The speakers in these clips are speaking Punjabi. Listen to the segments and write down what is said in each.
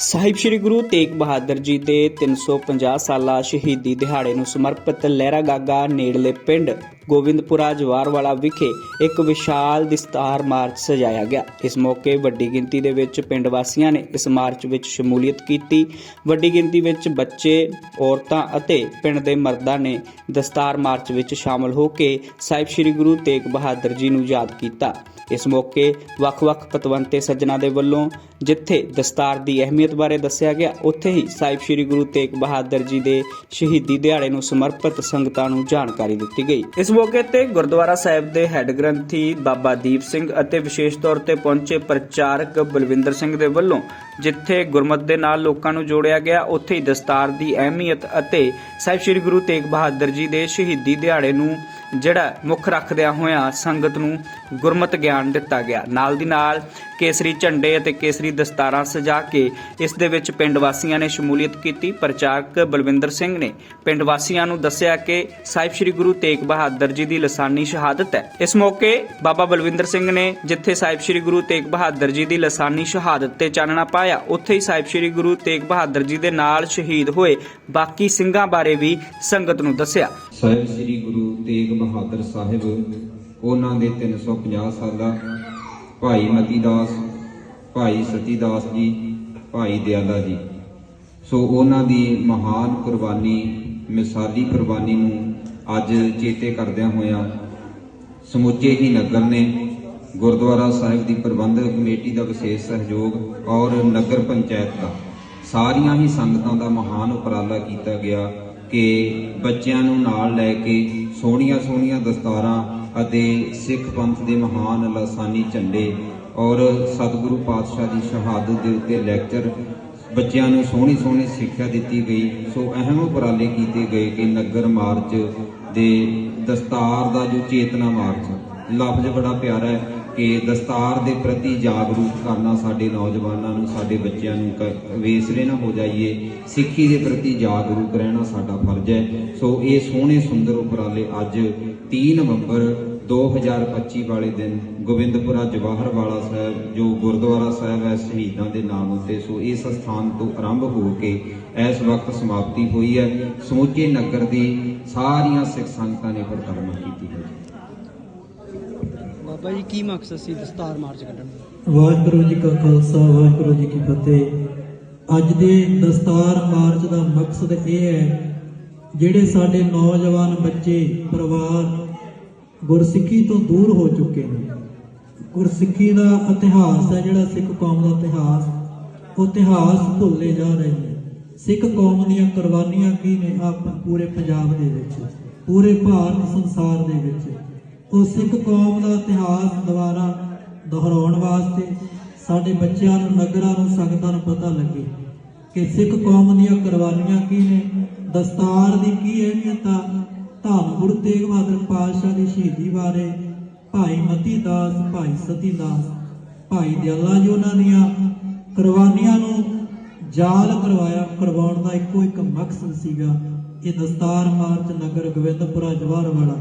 ਸਾਹਿਬ ਸ੍ਰੀ ਗੁਰੂ ਤੇਗ ਬਹਾਦਰ ਜੀ ਦੇ 350 ਸਾਲਾ ਸ਼ਹੀਦੀ ਦਿਹਾੜੇ ਨੂੰ ਸਮਰਪਿਤ ਲਹਿਰਾ ਗਾਗਾ ਨੇੜਲੇ ਪਿੰਡ ਗੋਬਿੰਦਪੁਰਾ ਜਵਾਰਵਾਲਾ ਵਿਖੇ ਇੱਕ ਵਿਸ਼ਾਲ ਦਸਤਾਰ ਮਾਰਚ ਸਜਾਇਆ ਗਿਆ। ਇਸ ਮੌਕੇ ਵੱਡੀ ਗਿਣਤੀ ਦੇ ਵਿੱਚ ਪਿੰਡ ਵਾਸੀਆਂ ਨੇ ਇਸ ਮਾਰਚ ਵਿੱਚ ਸ਼ਮੂਲੀਅਤ ਕੀਤੀ। ਵੱਡੀ ਗਿਣਤੀ ਵਿੱਚ ਬੱਚੇ, ਔਰਤਾਂ ਅਤੇ ਪਿੰਡ ਦੇ ਮਰਦਾਂ ਨੇ ਦਸਤਾਰ ਮਾਰਚ ਵਿੱਚ ਸ਼ਾਮਲ ਹੋ ਕੇ ਸਾਹਿਬ ਸ੍ਰੀ ਗੁਰੂ ਤੇਗ ਬਹਾਦਰ ਜੀ ਨੂੰ ਯਾਦ ਕੀਤਾ। ਇਸ ਮੌਕੇ ਵੱਖ-ਵੱਖ ਪਤਵੰਤੇ ਸੱਜਣਾ ਦੇ ਵੱਲੋਂ ਜਿੱਥੇ ਦਸਤਾਰ ਦੀ ਅਹਿਮੀਅਤ ਬਾਰੇ ਦੱਸਿਆ ਗਿਆ। ਉੱਥੇ ਹੀ ਸਾਹਿਬ ਸ੍ਰੀ ਗੁਰੂ ਤੇਗ ਬਹਾਦਰ ਜੀ ਦੇ ਸ਼ਹੀਦੀ ਦਿਹਾੜੇ ਨੂੰ ਸਮਰਪਿਤ ਸੰਗਤਾਂ ਨੂੰ ਜਾਣਕਾਰੀ ਦਿੱਤੀ ਗਈ। ਇਸ ਮੌਕੇ ਤੇ ਗੁਰਦੁਆਰਾ ਸਾਹਿਬ ਦੇ ਹੈੱਡ ਗ੍ਰੰਥੀ ਬਾਬਾ ਦੀਪ ਸਿੰਘ ਅਤੇ ਵਿਸ਼ੇਸ਼ ਤੌਰ ਤੇ ਪਹੁੰਚੇ ਪ੍ਰਚਾਰਕ ਬਲਵਿੰਦਰ ਸਿੰਘ ਦੇ ਵੱਲੋਂ ਜਿੱਥੇ ਗੁਰਮਤ ਦੇ ਨਾਲ ਲੋਕਾਂ ਨੂੰ ਜੋੜਿਆ ਗਿਆ, ਉੱਥੇ ਹੀ ਦਸਤਾਰ ਦੀ ਅਹਿਮੀਅਤ ਅਤੇ ਸਾਹਿਬ ਸ੍ਰੀ ਗੁਰੂ ਤੇਗ ਬਹਾਦਰ ਜੀ ਦੇ ਸ਼ਹੀਦੀ ਦਿਹਾੜੇ ਨੂੰ ਜਿਹੜਾ ਮੁੱਖ ਰੱਖਦਿਆਂ ਹੋਇਆਂ ਸੰਗਤ ਨੂੰ ਗੁਰਮਤ ਗਿਆਨ ਦਿੱਤਾ ਗਿਆ। ਨਾਲ ਦੀ ਨਾਲ ਕੇਸਰੀ ਝੰਡੇ ਅਤੇ ਕੇਸਰੀ ਦਸਤਾਰਾਂ ਸਜਾ ਕੇ ਇਸ ਦੇ ਵਿੱਚ ਪਿੰਡ ਵਾਸੀਆਂ ਨੇ ਸ਼ਮੂਲੀਅਤ ਕੀਤੀ। ਪ੍ਰਚਾਰਕ ਬਲਵਿੰਦਰ ਸਿੰਘ ਨੇ ਪਿੰਡ ਵਾਸੀਆਂ ਨੂੰ ਦੱਸਿਆ ਕਿ ਸਾਹਿਬ ਸ੍ਰੀ ਗੁਰੂ ਤੇਗ ਬਹਾਦਰ ਜੀ ਦੀ ਲਸਾਨੀ ਸ਼ਹਾਦਤ ਹੈ। ਇਸ ਮੌਕੇ ਬਾਬਾ ਬਲਵਿੰਦਰ ਸਿੰਘ ਨੇ ਜਿੱਥੇ ਸਾਹਿਬ ਸ੍ਰੀ ਗੁਰੂ ਤੇਗ ਬਹਾਦਰ ਜੀ ਦੀ ਲਸਾਨੀ ਸ਼ਹਾਦਤ ਤੇ ਚਾਨਣਾ ਪਾਇਆ, ਉੱਥੇ ਹੀ ਸਾਹਿਬ ਸ੍ਰੀ ਗੁਰੂ ਤੇਗ ਬਹਾਦਰ ਜੀ ਦੇ ਨਾਲ ਸ਼ਹੀਦ ਹੋਏ ਬਾਕੀ ਸਿੰਘਾਂ ਬਾਰੇ ਵੀ ਸੰਗਤ ਨੂੰ ਦੱਸਿਆ। ਸਾਹਿਬ ਸ੍ਰੀ ਗੁਰੂ ਬਹਾਦਰ ਸਾਹਿਬ, ਉਹਨਾਂ ਦੇ 350 ਸਾਲਾ ਭਾਈ ਮਤੀ ਦਾਸ ਭਾਈ ਸਤੀ ਦਾਸ ਜੀ, ਭਾਈ ਦਿਆਲਾ ਜੀ। ਸੋ ਉਹਨਾਂ ਦੀ ਮਹਾਨ ਕੁਰਬਾਨੀ, ਮਿਸਾਲੀ ਕੁਰਬਾਨੀ ਨੂੰ ਅੱਜ ਚੇਤੇ ਕਰਦਿਆਂ ਹੋਇਆਂ ਸਮੁੱਚੇ ਹੀ ਨਗਰ ਨੇ ਗੁਰਦੁਆਰਾ ਸਾਹਿਬ ਦੀ ਪ੍ਰਬੰਧਕ ਕਮੇਟੀ ਦਾ ਵਿਸ਼ੇਸ਼ ਸਹਿਯੋਗ ਔਰ ਨਗਰ ਪੰਚਾਇਤ ਦਾ ਸਾਰੀਆਂ ਹੀ ਸੰਗਤਾਂ ਦਾ ਮਹਾਨ ਉਪਰਾਲਾ ਕੀਤਾ ਗਿਆ। ਕਿ ਬੱਚਿਆਂ ਨੂੰ ਨਾਲ ਲੈ ਕੇ ਸੋਹਣੀਆਂ ਸੋਹਣੀਆਂ ਦਸਤਾਰਾਂ ਅਤੇ ਸਿੱਖ ਪੰਥ ਦੇ ਮਹਾਨ ਲਾਸਾਨੀ ਝੰਡੇ ਔਰ ਸਤਿਗੁਰੂ ਪਾਤਸ਼ਾਹ ਦੀ ਸ਼ਹਾਦਤ ਦੇ ਉੱਤੇ ਲੈਕਚਰ ਬੱਚਿਆਂ ਨੂੰ ਸੋਹਣੀ ਸੋਹਣੀ ਸਿੱਖਿਆ ਦਿੱਤੀ ਗਈ। ਸੋ ਅਹਿਮ ਉਪਰਾਲੇ ਕੀਤੇ ਗਏ ਕਿ ਨਗਰ ਮਾਰਚ ਦੇ ਦਸਤਾਰ ਦਾ ਜੋ ਚੇਤਨਾ ਮਾਰਚ, ਲਫ਼ਜ਼ ਬੜਾ ਪਿਆਰਾ ਹੈ। ਕਿ ਦਸਤਾਰ ਦੇ ਪ੍ਰਤੀ ਜਾਗਰੂਕ ਕਰਨਾ ਸਾਡੇ ਨੌਜਵਾਨਾਂ ਨੂੰ, ਸਾਡੇ ਬੱਚਿਆਂ ਨੂੰ ਕ- ਵੇਸਰੇ ਨਾ ਹੋ ਜਾਈਏ। ਸਿੱਖੀ ਦੇ ਪ੍ਰਤੀ ਜਾਗਰੂਕ ਰਹਿਣਾ ਸਾਡਾ ਫਰਜ਼ ਹੈ। ਸੋ ਇਹ ਸੋਹਣੇ ਸੁੰਦਰ ਉਪਰਾਲੇ ਅੱਜ 3 ਨਵੰਬਰ 2025 ਵਾਲੇ ਦਿਨ ਗੋਬਿੰਦਪੁਰਾ ਜਵਾਹਰ ਵਾਲਾ ਸਾਹਿਬ, ਜੋ ਗੁਰਦੁਆਰਾ ਸਾਹਿਬ ਹੈ, ਸ਼ਹੀਦਾਂ ਦੇ ਨਾਮ ਉੱਤੇ। ਸੋ ਇਸ ਸਥਾਨ ਤੋਂ ਆਰੰਭ ਹੋ ਕੇ ਇਸ ਵਕਤ ਸਮਾਪਤੀ ਹੋਈ ਹੈ। ਸਮੁੱਚੇ ਨਗਰ ਦੀ ਸਾਰੀਆਂ ਸਿੱਖ ਸੰਗਤਾਂ ਨੇ ਪਰਿਕਰਮਾ ਕੀਤੀ ਹੈ ਬਾਬਾ ਜੀ, ਕੀ ਮਕਸਦ ਸੀ ਦਸਤਾਰ ਮਾਰਚ ਕੱਢਣ ਦਾ? ਵਾਹਿਗੁਰੂ ਜੀ ਕਾ ਖਾਲਸਾ, ਵਾਹਿਗੁਰੂ ਜੀ ਕੀ ਫਤਿਹ। ਅੱਜ ਦੇ ਦਸਤਾਰ ਮਾਰਚ ਦਾ ਮਕਸਦ ਇਹ ਹੈ, ਜਿਹੜੇ ਸਾਡੇ ਨੌਜਵਾਨ ਬੱਚੇ, ਪਰਿਵਾਰ ਗੁਰਸਿੱਖੀ ਤੋਂ ਦੂਰ ਹੋ ਚੁੱਕੇ ਨੇ। ਗੁਰਸਿੱਖੀ ਦਾ ਇਤਿਹਾਸ ਹੈ ਜਿਹੜਾ ਸਿੱਖ ਕੌਮ ਦਾ ਇਤਿਹਾਸ। ਉਹ ਇਤਿਹਾਸ ਭੁੱਲੇ ਜਾ ਰਹੇ ਨੇ। ਸਿੱਖ ਕੌਮ ਦੀਆਂ ਕੁਰਬਾਨੀਆਂ ਕੀ ਨੇ? ਆਪ ਪੂਰੇ ਪੰਜਾਬ ਦੇ ਵਿੱਚ, ਪੂਰੇ ਭਾਰਤ ਸੰਸਾਰ ਦੇ ਵਿੱਚ। ਉਹ ਸਿੱਖ ਕੌਮ ਦਾ ਇਤਿਹਾਸ ਦੁਬਾਰਾ ਦੁਹਰਾਉਣ ਵਾਸਤੇ ਸਾਡੇ ਬੱਚਿਆਂ ਨੂੰ, ਨਗਰਾਂ ਨੂੰ, ਸੰਗਤਾਂ ਨੂੰ ਪਤਾ ਲੱਗੇ ਕਿ ਸਿੱਖ ਕੌਮ ਦੀਆਂ ਕੁਰਬਾਨੀਆਂ ਕੀ ਨੇ, ਦਸਤਾਰ ਦੀ ਕੀ ਅਹਿਮੀਅਤ ਆ, ਧੰਨ ਗੁਰੂ ਤੇਗ ਬਹਾਦਰ ਪਾਤਸ਼ਾਹ ਦੀ ਸ਼ਹੀਦੀ ਬਾਰੇ ਭਾਈ ਮਤੀ ਦਾਸ, ਭਾਈ ਸਤੀ ਦਾਸ, ਭਾਈ ਦਿਆਲਾ ਜੀ ਉਹਨਾਂ ਦੀਆਂ ਕੁਰਬਾਨੀਆਂ ਨੂੰ ਯਾਦ ਕਰਵਾਇਆ, ਕਰਵਾਉਣ ਦਾ ਇੱਕੋ ਇੱਕ ਮਕਸਦ ਸੀਗਾ, ਇਹ ਦਸਤਾਰ ਮਾਰਚ ਨਗਰ ਗੋਬਿੰਦਪੁਰਾ ਜਵਾਹਰ ਵਾਲਾ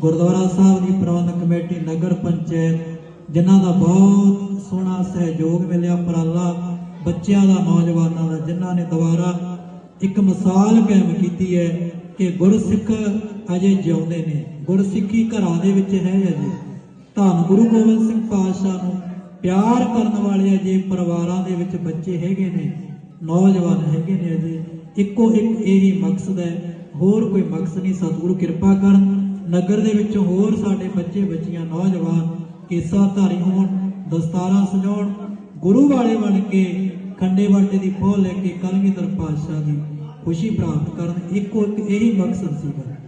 ਗੁਰਦੁਆਰਾ ਸਾਹਿਬ ਦੀ ਪ੍ਰਬੰਧਕ ਕਮੇਟੀ ਨਗਰ ਪੰਚਾਇਤ, ਜਿਨ੍ਹਾਂ ਦਾ ਬਹੁਤ ਸੋਹਣਾ ਸਹਿਯੋਗ ਮਿਲਿਆ ਉਪਰਾਲਾ ਬੱਚਿਆਂ ਦਾ, ਨੌਜਵਾਨਾਂ ਦਾ, ਜਿਨ੍ਹਾਂ ਨੇ ਦੁਬਾਰਾ ਇੱਕ ਮਿਸਾਲ ਕਾਇਮ ਕੀਤੀ ਹੈ ਕਿ ਗੁਰਸਿੱਖ ਅਜੇ ਜਿਉਂਦੇ ਨੇ। ਗੁਰਸਿੱਖੀ ਘਰਾਂ ਦੇ ਵਿੱਚ ਹੈ ਅਜੇ। ਧੰਨ ਗੁਰੂ ਗੋਬਿੰਦ ਸਿੰਘ ਪਾਤਸ਼ਾਹ ਨੂੰ ਪਿਆਰ ਕਰਨ ਵਾਲੇ ਅਜੇ ਪਰਿਵਾਰਾਂ ਦੇ ਵਿੱਚ ਬੱਚੇ ਹੈਗੇ ਨੇ, ਨੌਜਵਾਨ ਹੈਗੇ ਨੇ ਅਜੇ। ਇੱਕੋ ਇੱਕ ਇਹੀ ਮਕਸਦ ਹੈ, ਹੋਰ ਕੋਈ ਮਕਸਦ ਨਹੀਂ, ਸਤਿਗੁਰੂ ਕਿਰਪਾ ਕਰਨ। ਨਗਰ ਦੇ ਵਿੱਚ ਹੋਰ ਸਾਡੇ ਬੱਚੇ ਬੱਚੀਆਂ ਨੌਜਵਾਨ ਕੇਸਾਂ ਧਾਰੀ ਹੋਣ, ਦਸਤਾਰਾਂ ਸਜਾਉਣ, ਗੁਰੂ ਵਾਲੇ ਬਣ ਕੇ ਖੰਡੇ ਬਾਟੇ ਦੀ ਪੋਹ ਲੈ ਕੇ ਕਲਗੀਧਰ ਪਾਤਸ਼ਾਹ ਦੀ ਖੁਸ਼ੀ ਪ੍ਰਾਪਤ ਕਰਨ, ਇੱਕੋ ਇੱਕ ਇਹੀ ਮਕਸਦ ਸੀਗਾ।